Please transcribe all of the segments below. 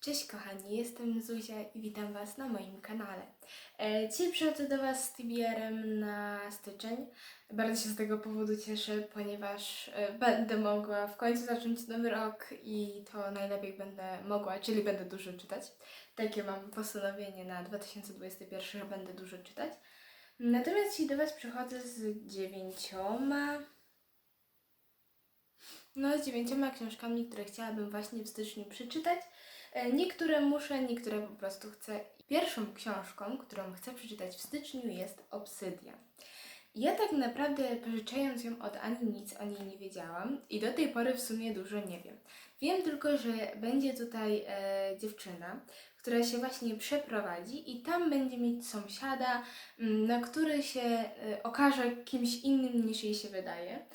Cześć kochani, jestem Zuzia i witam Was na moim kanale. E, Dzisiaj przychodzę do Was z TBR-em na styczeń. Bardzo się z tego powodu cieszę, ponieważ e, będę mogła w końcu zacząć nowy rok i to najlepiej będę mogła, czyli będę dużo czytać. Takie mam postanowienie na 2021, że będę dużo czytać. Natomiast dzisiaj do Was przychodzę z dziewięcioma no, z dziewięcioma książkami, które chciałabym właśnie w styczniu przeczytać. E, Niektóre muszę, niektóre po prostu chcę. Pierwszą książką, którą chcę przeczytać w styczniu jest Obsydian. Ja tak naprawdę pożyczając ją od Ani nic o niej nie wiedziałam i do tej pory w sumie dużo nie wiem. Wiem tylko, że będzie tutaj e, dziewczyna, która się właśnie przeprowadzi i tam będzie mieć sąsiada, na który się e, okaże kimś innym niż jej się wydaje.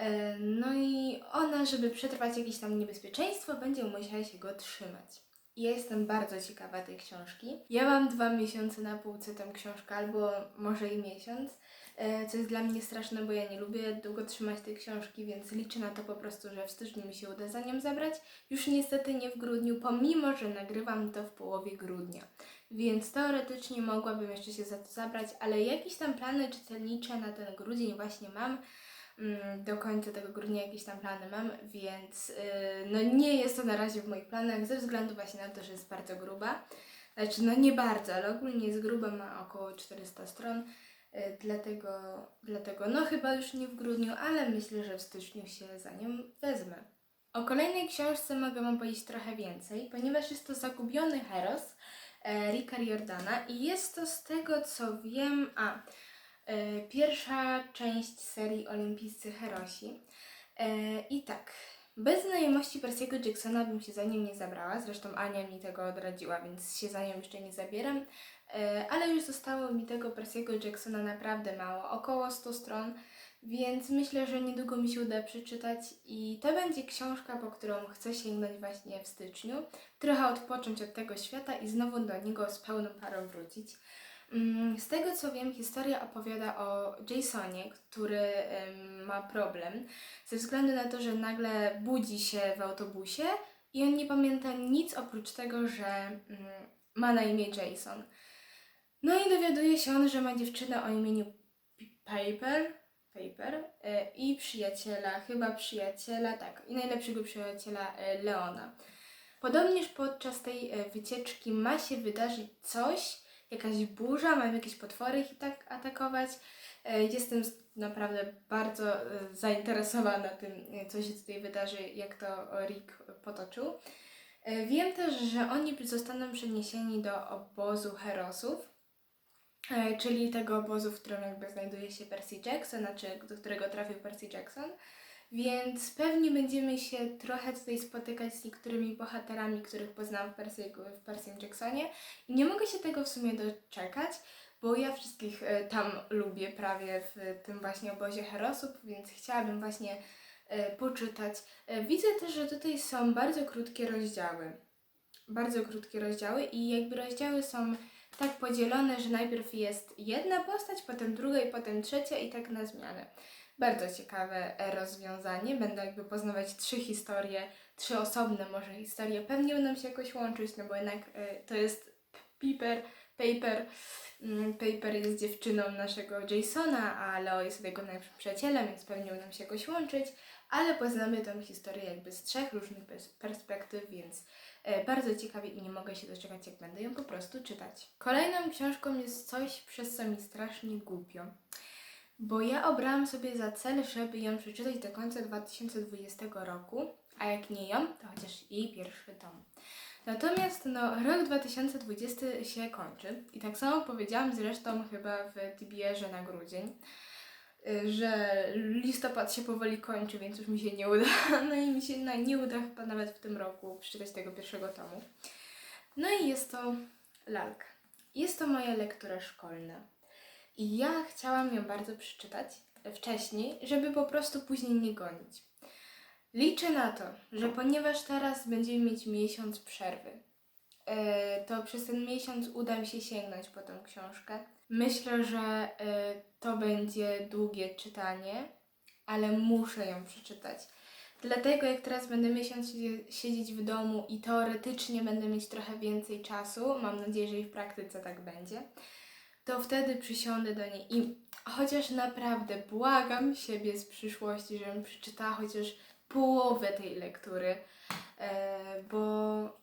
E, No i ona, żeby przetrwać jakieś tam niebezpieczeństwo, będzie musiała się go trzymać. Ja jestem bardzo ciekawa tej książki. Ja mam dwa miesiące na półce tę książkę, albo może i miesiąc, e, co jest dla mnie straszne, bo ja nie lubię długo trzymać tej książki, więc liczę na to po prostu, że w styczniu mi się uda za nią zabrać. Już niestety nie w grudniu, pomimo że nagrywam to w połowie grudnia. Więc teoretycznie mogłabym jeszcze się za to zabrać, ale jakieś tam plany czytelnicze na ten grudzień właśnie mam do końca tego grudnia jakieś tam plany mam, więc yy, no nie jest to na razie w moich planach ze względu właśnie na to, że jest bardzo gruba. Znaczy, no nie bardzo, ale ogólnie jest gruba, ma około 400 stron, yy, dlatego, dlatego no chyba już nie w grudniu, ale myślę, że w styczniu się za nią wezmę. O kolejnej książce mogę Wam powiedzieć trochę więcej, ponieważ jest to Zagubiony Heros e, Ricka Jordana i jest to z tego co wiem, a Pierwsza część serii Olimpijscy Herosi. E, I tak, bez znajomości Percy'ego Jacksona bym się za nim nie zabrała, zresztą Ania mi tego odradziła, więc się za nią jeszcze nie zabieram. E, Ale już zostało mi tego Percy'ego Jacksona naprawdę mało, około 100 stron, więc myślę, że niedługo mi się uda przeczytać i to będzie książka, po którą chcę sięgnąć właśnie w styczniu, trochę odpocząć od tego świata i znowu do niego z pełną parą wrócić. Mm, Z tego co wiem, historia opowiada o Jasonie, który ma problem ze względu na to, że nagle budzi się w autobusie i on nie pamięta nic oprócz tego, że mm, ma na imię Jason. No i dowiaduje się on, że ma dziewczynę o imieniu P- Paper, Paper e, i przyjaciela, chyba przyjaciela, tak, i najlepszego przyjaciela e, Leona. Podobnież podczas tej e, wycieczki ma się wydarzyć coś, jakaś burza, mają jakieś potwory ich tak atakować. E, Jestem naprawdę bardzo e, zainteresowana tym, e, co się tutaj wydarzy, jak to Rick potoczył. Wiem też, że oni zostaną przeniesieni do obozu Herosów, czyli tego obozu, w którym jakby znajduje się Percy Jackson, znaczy do którego trafił Percy Jackson. Więc pewnie będziemy się trochę tutaj spotykać z niektórymi bohaterami, których poznałam w Percy, w Percy Jacksonie. I nie mogę się tego w sumie doczekać, bo ja wszystkich e, tam lubię prawie w tym właśnie obozie herosów, więc chciałabym właśnie e, poczytać. E, Widzę też, że tutaj są bardzo krótkie rozdziały. Bardzo krótkie rozdziały i jakby rozdziały są tak podzielone, że najpierw jest jedna postać, potem druga i potem trzecia i tak na zmianę. Bardzo ciekawe e, rozwiązanie. Będę jakby poznawać trzy historie, trzy osobne może historie. Pewnie będą się jakoś łączyć, no bo jednak e, to jest Piper, Paper. Mm, Paper jest dziewczyną naszego Jasona, a Leo jest jego najlepszym przyjacielem, więc pewnie będą się jakoś łączyć. Ale poznamy tę historię jakby z trzech różnych pers- perspektyw, więc e, bardzo ciekawie i nie mogę się doczekać, jak będę ją po prostu czytać. Kolejną książką jest coś, przez co mi strasznie głupio. Bo ja obrałam sobie za cel, żeby ją przeczytać do końca 2020 roku, a jak nie ją, to chociaż jej pierwszy tom. Natomiast no, rok 2020 się kończy i tak samo powiedziałam zresztą chyba w TBR-ze na grudzień, y, że listopad się powoli kończy, więc już mi się nie uda. No i mi się no, nie uda chyba nawet w tym roku przeczytać tego pierwszego tomu. No i jest to lalka. Jest to moja lektura szkolna. I ja chciałam ją bardzo przeczytać wcześniej, żeby po prostu później nie gonić. Liczę na to, że ponieważ teraz będziemy mieć miesiąc przerwy, e, to przez ten miesiąc uda mi się sięgnąć po tą książkę. Myślę, że e, to będzie długie czytanie, ale muszę ją przeczytać. Dlatego jak teraz będę miesiąc siedzi- siedzieć w domu i teoretycznie będę mieć trochę więcej czasu, mam nadzieję, że i w praktyce tak będzie, to wtedy przysiądę do niej i chociaż naprawdę błagam siebie z przyszłości, żebym przeczytała chociaż połowę tej lektury, e, bo,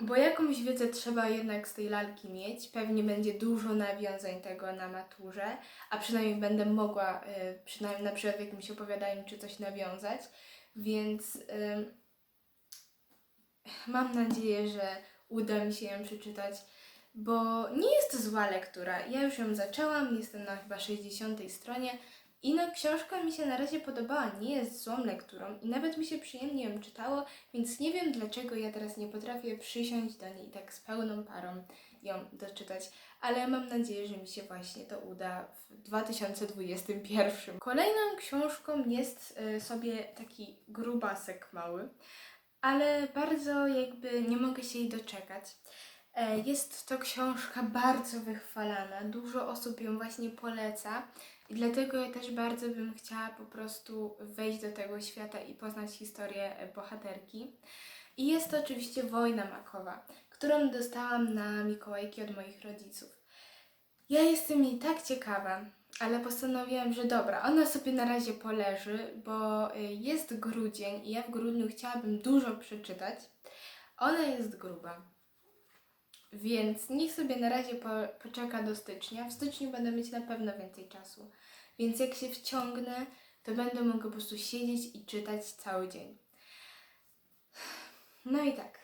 bo jakąś wiedzę trzeba jednak z tej lalki mieć. Pewnie będzie dużo nawiązań tego na maturze, a przynajmniej będę mogła, e, przynajmniej na przykład w jakimś opowiadaniu czy coś nawiązać, więc ym, mam nadzieję, że uda mi się ją przeczytać, bo nie jest to zła lektura. Ja już ją zaczęłam, jestem na chyba 60 stronie i no książka mi się na razie podobała, nie jest złą lekturą i nawet mi się przyjemnie ją czytało, więc nie wiem dlaczego ja teraz nie potrafię przysiąść do niej tak z pełną parą ją doczytać, ale mam nadzieję, że mi się właśnie to uda w 2021. Kolejną książką jest y, sobie taki grubasek mały, ale bardzo jakby nie mogę się jej doczekać. E, Jest to książka bardzo wychwalana, dużo osób ją właśnie poleca i dlatego ja też bardzo bym chciała po prostu wejść do tego świata i poznać historię e, bohaterki. I jest to oczywiście Wojna Makowa, którą dostałam na Mikołajki od moich rodziców. Ja jestem jej tak ciekawa, ale postanowiłam, że dobra, ona sobie na razie poleży, bo y, jest grudzień i ja w grudniu chciałabym dużo przeczytać. Ona jest gruba. Więc niech sobie na razie po, poczeka do stycznia. W styczniu będę mieć na pewno więcej czasu. Więc jak się wciągnę, to będę mogła po prostu siedzieć i czytać cały dzień. No i tak.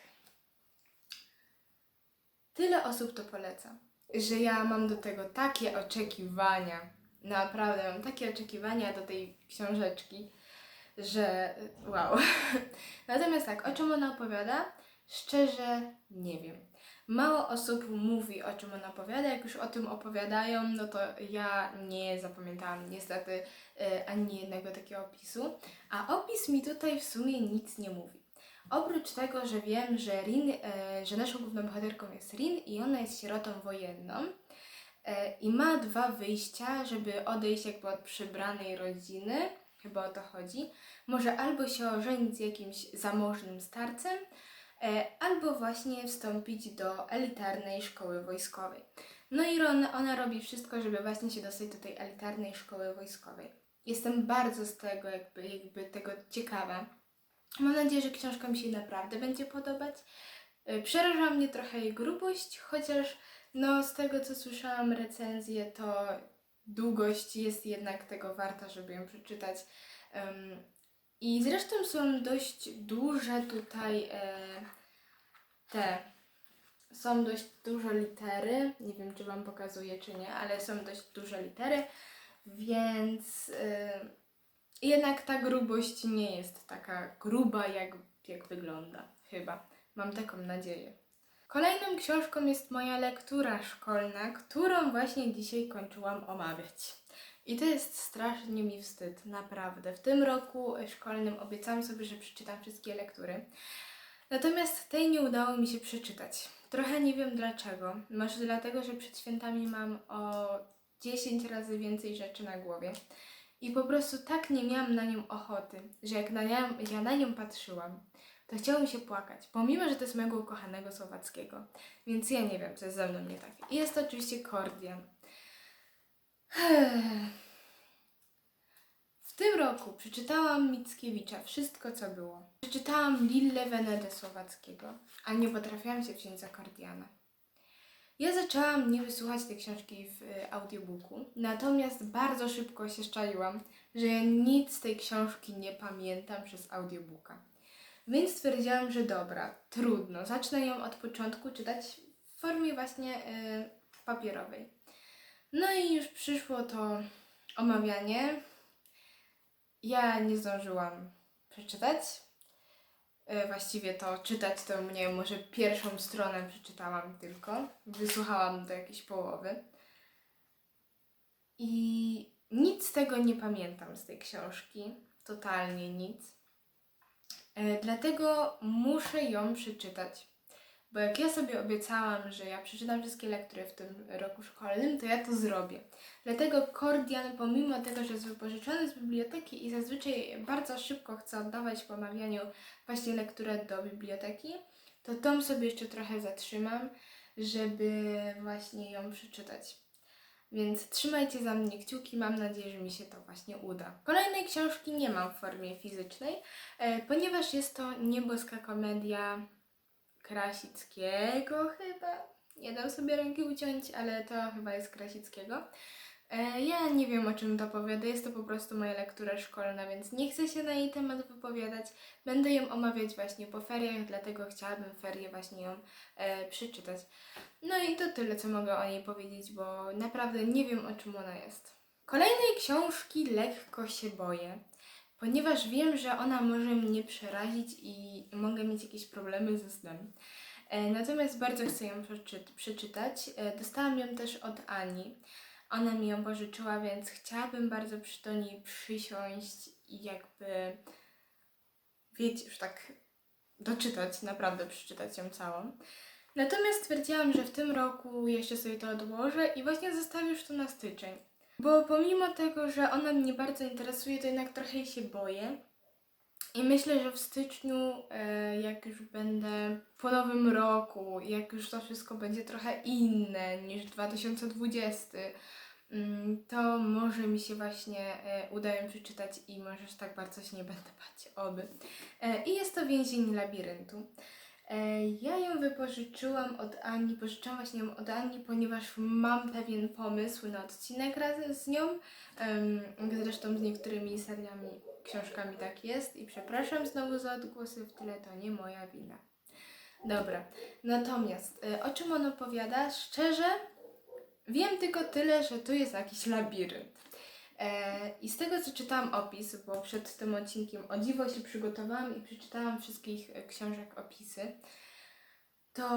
Tyle osób to poleca, że ja mam do tego takie oczekiwania. Naprawdę mam takie oczekiwania do tej książeczki, że wow. Natomiast tak, o czym ona opowiada? Szczerze nie wiem. Mało osób mówi, o czym ona opowiada. Jak już o tym opowiadają, no to ja nie zapamiętałam niestety e, ani jednego takiego opisu. A opis mi tutaj w sumie nic nie mówi. Oprócz tego, że wiem, że Rin, e, że naszą główną bohaterką jest Rin i ona jest sierotą wojenną e, i ma dwa wyjścia, żeby odejść jakby od przybranej rodziny, chyba o to chodzi. Może albo się ożenić z jakimś zamożnym starcem, albo właśnie wstąpić do elitarnej szkoły wojskowej. No i ona, robi wszystko, żeby właśnie się dostać do tej elitarnej szkoły wojskowej. Jestem bardzo z tego jakby, jakby tego ciekawa. Mam nadzieję, że książka mi się naprawdę będzie podobać. Y, Przeraża mnie trochę jej grubość, chociaż no z tego co słyszałam recenzję, to długość jest jednak tego warta, żeby ją przeczytać. I zresztą są dość duże tutaj e, te. Są dość duże litery. Nie wiem, czy Wam pokazuję, czy nie, ale są dość duże litery, więc. y, jednak ta grubość nie jest taka gruba, jak, jak wygląda, chyba. Mam taką nadzieję. Kolejną książką jest moja lektura szkolna, którą właśnie dzisiaj kończyłam omawiać. I to jest strasznie mi wstyd, naprawdę. W tym roku szkolnym obiecałam sobie, że przeczytam wszystkie lektury. Natomiast tej nie udało mi się przeczytać. Trochę nie wiem dlaczego. Może dlatego, że przed świętami mam o 10 razy więcej rzeczy na głowie. I po prostu tak nie miałam na nią ochoty, że jak na nią, ja na nią patrzyłam, to chciało mi się płakać, pomimo, że to jest mojego ukochanego Słowackiego. Więc ja nie wiem, co jest ze mną nie tak. I jest to oczywiście Kordian. W tym roku przeczytałam Mickiewicza Wszystko, co było. Przeczytałam Lille Venedę Słowackiego, a nie potrafiłam się wziąć za Kordiana. Ja zaczęłam nie wysłuchać tej książki w y, audiobooku, natomiast bardzo szybko się szczaiłam, że ja nic z tej książki nie pamiętam przez audiobooka. Więc stwierdziłam, że dobra, trudno, zacznę ją od początku czytać w formie właśnie y, papierowej. No i już przyszło to omawianie. Ja nie zdążyłam przeczytać. E, Właściwie to czytać to mnie może pierwszą stronę przeczytałam tylko. Wysłuchałam do jakiejś połowy. I nic z tego nie pamiętam z tej książki. Totalnie nic. E, Dlatego muszę ją przeczytać. Bo jak ja sobie obiecałam, że ja przeczytam wszystkie lektury w tym roku szkolnym, to ja to zrobię. Dlatego Kordian, pomimo tego, że jest wypożyczony z biblioteki i zazwyczaj bardzo szybko chce oddawać po omawianiu właśnie lekturę do biblioteki, to tą sobie jeszcze trochę zatrzymam, żeby właśnie ją przeczytać. Więc trzymajcie za mnie kciuki, mam nadzieję, że mi się to właśnie uda. Kolejnej książki nie mam w formie fizycznej, e, ponieważ jest to nieboska komedia Krasickiego chyba. Nie dam sobie ręki uciąć, ale to chyba jest Krasickiego. E, Ja nie wiem o czym to powiada, jest to po prostu moja lektura szkolna, więc nie chcę się na jej temat wypowiadać. Będę ją omawiać właśnie po feriach, dlatego chciałabym ferie właśnie ją e, przeczytać. No i to tyle, co mogę o niej powiedzieć, bo naprawdę nie wiem o czym ona jest. Kolejnej książki lekko się boję, ponieważ wiem, że ona może mnie przerazić i mogę mieć jakieś problemy ze snem. E, Natomiast bardzo chcę ją przeczy- przeczytać. E, Dostałam ją też od Ani. Ona mi ją pożyczyła, więc chciałabym bardzo przy do niej przysiąść i jakby, wiecie, już tak doczytać, naprawdę przeczytać ją całą. Natomiast stwierdziłam, że w tym roku jeszcze sobie to odłożę i właśnie zostawię już to na styczeń. Bo pomimo tego, że ona mnie bardzo interesuje, to jednak trochę się boję. I myślę, że w styczniu, e, jak już będę po nowym roku, jak już to wszystko będzie trochę inne niż 2020, mm, to może mi się właśnie e, uda ją przeczytać i może już tak bardzo się nie będę bać, oby. E, I jest to Więzień labiryntu. E, Ja ją wypożyczyłam od Ani, pożyczałam właśnie ją od Ani, ponieważ mam pewien pomysł na odcinek razem z nią. Zresztą z niektórymi seriami, książkami tak jest i przepraszam znowu za odgłosy w tyle, to nie moja wina. Dobra, natomiast e, o czym on opowiada? Szczerze, wiem tylko tyle, że tu jest jakiś labirynt. E, I z tego co czytałam opis, bo przed tym odcinkiem o dziwo się przygotowałam i przeczytałam wszystkich książek opisy, to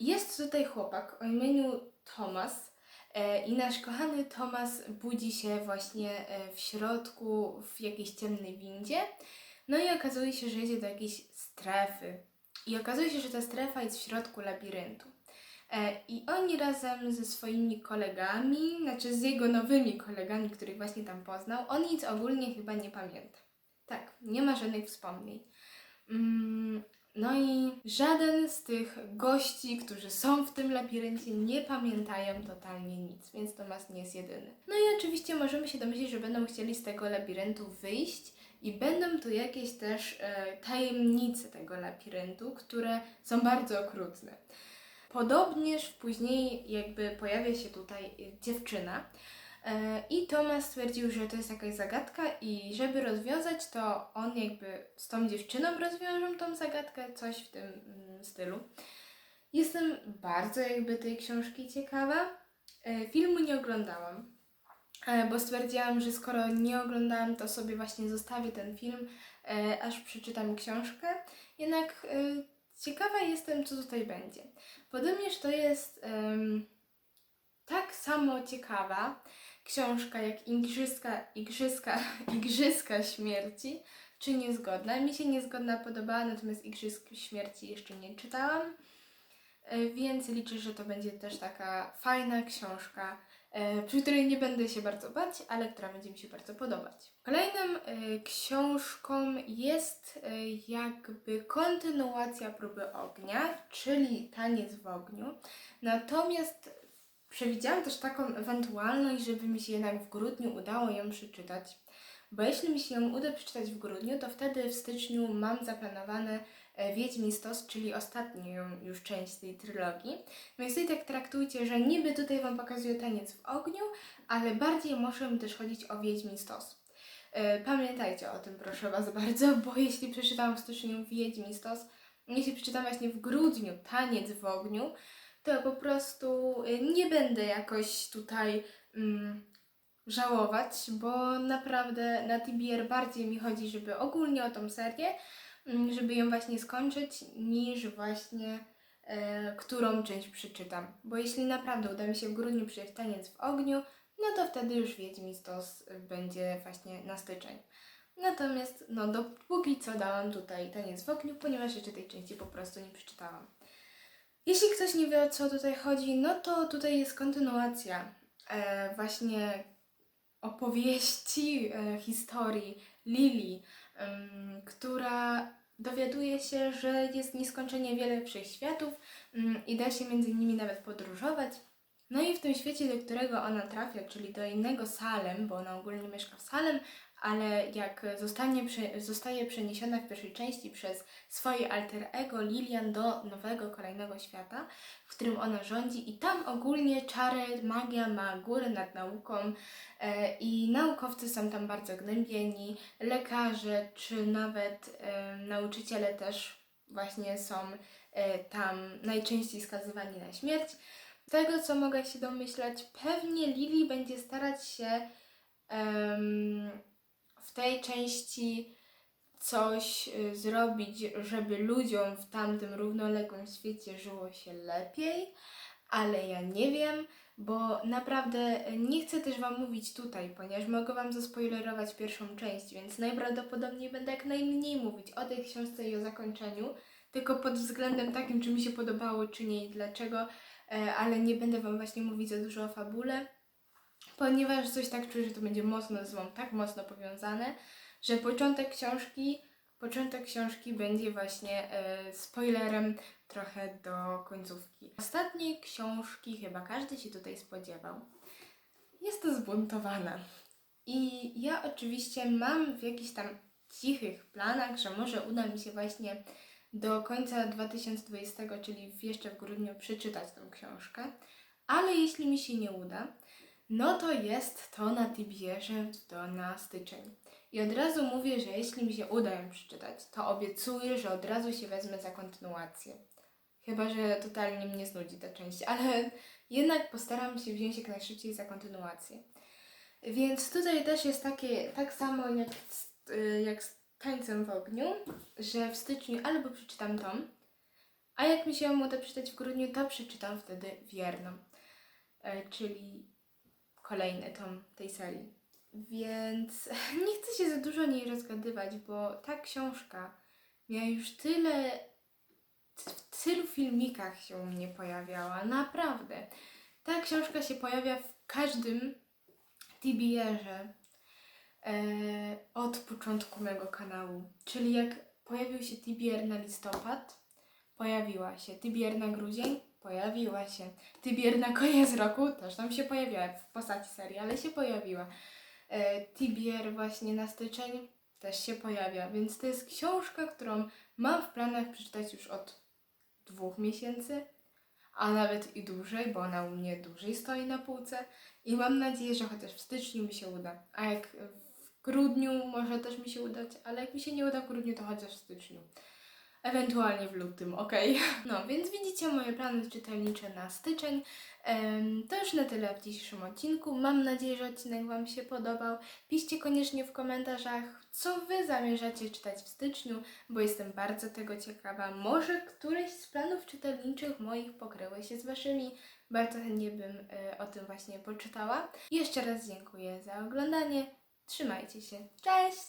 jest tutaj chłopak o imieniu Thomas. E, I nasz kochany Thomas budzi się właśnie e, w środku w jakiejś ciemnej windzie. No i okazuje się, że jedzie do jakiejś strefy. I okazuje się, że ta strefa jest w środku labiryntu. E, I oni razem ze swoimi kolegami, znaczy z jego nowymi kolegami, których właśnie tam poznał, on nic ogólnie chyba nie pamięta. Tak, nie ma żadnych wspomnień. Mm, no i żaden z tych gości, którzy są w tym labiryncie, nie pamiętają totalnie nic, więc Tomas nie jest jedyny. No i oczywiście możemy się domyślić, że będą chcieli z tego labiryntu wyjść i będą tu jakieś też e, tajemnice tego labiryntu, które są bardzo okrutne. Podobnież później jakby pojawia się tutaj y, dziewczyna e, i Tomas stwierdził, że to jest jakaś zagadka i żeby rozwiązać to on jakby z tą dziewczyną rozwiążą tą zagadkę, coś w tym mm, stylu. Jestem bardzo jakby tej książki ciekawa. E, Filmu nie oglądałam, e, bo stwierdziłam, że skoro nie oglądałam, to sobie właśnie zostawię ten film, aż przeczytam książkę. Jednak ciekawa jestem, co tutaj będzie. Podobnież to jest em, tak samo ciekawa książka jak Igrzyska, Igrzyska, Igrzyska Śmierci, czy Niezgodna. Mi się Niezgodna podobała, natomiast Igrzysk Śmierci jeszcze nie czytałam, e, więc liczę, że to będzie też taka fajna książka, przy której nie będę się bardzo bać, ale która będzie mi się bardzo podobać. Kolejną e, książką jest e, jakby kontynuacja próby ognia, czyli taniec w ogniu. Natomiast przewidziałam też taką ewentualność, żeby mi się jednak w grudniu udało ją przeczytać. Bo jeśli mi się ją uda przeczytać w grudniu, to wtedy w styczniu mam zaplanowane e, Wiedźmin Stos, czyli ostatnią już część tej trylogii. Więc tutaj tak traktujcie, że niby tutaj Wam pokazuję taniec w ogniu, ale bardziej może mi też chodzić o Wiedźmin Stos. E, Pamiętajcie o tym, proszę Was bardzo, bo jeśli przeczytałam w styczniu Wiedźmin Stos, jeśli przeczytam właśnie w grudniu Taniec w ogniu, to po prostu y, nie będę jakoś tutaj mm, żałować, bo naprawdę na TBR bardziej mi chodzi, żeby ogólnie o tą serię, żeby ją właśnie skończyć, niż właśnie e, którą część przeczytam. Bo jeśli naprawdę uda mi się w grudniu przeczytać Taniec w ogniu, no to wtedy już Wiedźmin Stos będzie właśnie na styczeń. Natomiast, no dopóki co dałam tutaj Taniec w ogniu, ponieważ jeszcze tej części po prostu nie przeczytałam. Jeśli ktoś nie wie o co tutaj chodzi, no to tutaj jest kontynuacja e, właśnie opowieści, e, historii Lili, która dowiaduje się, że jest nieskończenie wiele wszechświatów i da się między nimi nawet podróżować. No i w tym świecie, do którego ona trafia, czyli do innego Salem, bo ona ogólnie mieszka w Salem, ale jak zostanie, zostaje przeniesiona w pierwszej części przez swoje alter ego Lilian do nowego, kolejnego świata, w którym ona rządzi i tam ogólnie czary, magia ma górę nad nauką e, i naukowcy są tam bardzo gnębieni, lekarze czy nawet e, nauczyciele też właśnie są e, tam najczęściej skazywani na śmierć. Z tego, co mogę się domyślać, pewnie Lili będzie starać się em, w tej części coś y, zrobić, żeby ludziom w tamtym równoległym świecie żyło się lepiej, ale ja nie wiem, bo naprawdę nie chcę też Wam mówić tutaj, ponieważ mogę Wam zaspoilerować pierwszą część, więc najprawdopodobniej będę jak najmniej mówić o tej książce i o zakończeniu, tylko pod względem takim, czy mi się podobało, czy nie i dlaczego, e, ale nie będę Wam właśnie mówić za dużo o fabule, ponieważ coś tak czuję, że to będzie mocno ze sobą tak mocno powiązane, że początek książki, początek książki będzie właśnie e, spoilerem trochę do końcówki. Ostatniej książki chyba każdy się tutaj spodziewał. Jest to zbuntowana. I ja oczywiście mam w jakichś tam cichych planach, że może uda mi się właśnie do końca 2020, czyli jeszcze w grudniu, przeczytać tą książkę. Ale jeśli mi się nie uda, no to jest to na TBR-ze to na styczeń. I od razu mówię, że jeśli mi się uda ją przeczytać, to obiecuję, że od razu się wezmę za kontynuację. Chyba, że totalnie mnie znudzi ta część, ale jednak postaram się wziąć jak najszybciej za kontynuację. Więc tutaj też jest takie, tak samo jak, z- jak z tańcem w ogniu, że w styczniu albo przeczytam tom, a jak mi się ją uda przeczytać w grudniu, to przeczytam wtedy wierną, e, czyli kolejny tom tej serii. Więc nie chcę się za dużo o niej rozgadywać, bo ta książka miała już tyle, w tylu filmikach się u mnie pojawiała, naprawdę. Ta książka się pojawia w każdym TBR-ze e, od początku mego kanału. Czyli jak pojawił się TBR na listopad, pojawiła się. TBR na grudzień, pojawiła się. TBR na koniec roku też tam się pojawiła w postaci serii, ale się pojawiła. E, TBR właśnie na styczeń też się pojawia, więc to jest książka, którą mam w planach przeczytać już od dwóch miesięcy, a nawet i dłużej, bo ona u mnie dłużej stoi na półce i mam nadzieję, że chociaż w styczniu mi się uda, a jak w grudniu może też mi się udać, ale jak mi się nie uda w grudniu, to chociaż w styczniu. Ewentualnie w lutym, okej. No, więc widzicie moje plany czytelnicze na styczeń. To już na tyle w dzisiejszym odcinku. Mam nadzieję, że odcinek Wam się podobał. Piszcie koniecznie w komentarzach, co Wy zamierzacie czytać w styczniu, bo jestem bardzo tego ciekawa. Może któreś z planów czytelniczych moich pokryły się z Waszymi. Bardzo chętnie bym e, o tym właśnie poczytała. Jeszcze raz dziękuję za oglądanie. Trzymajcie się. Cześć!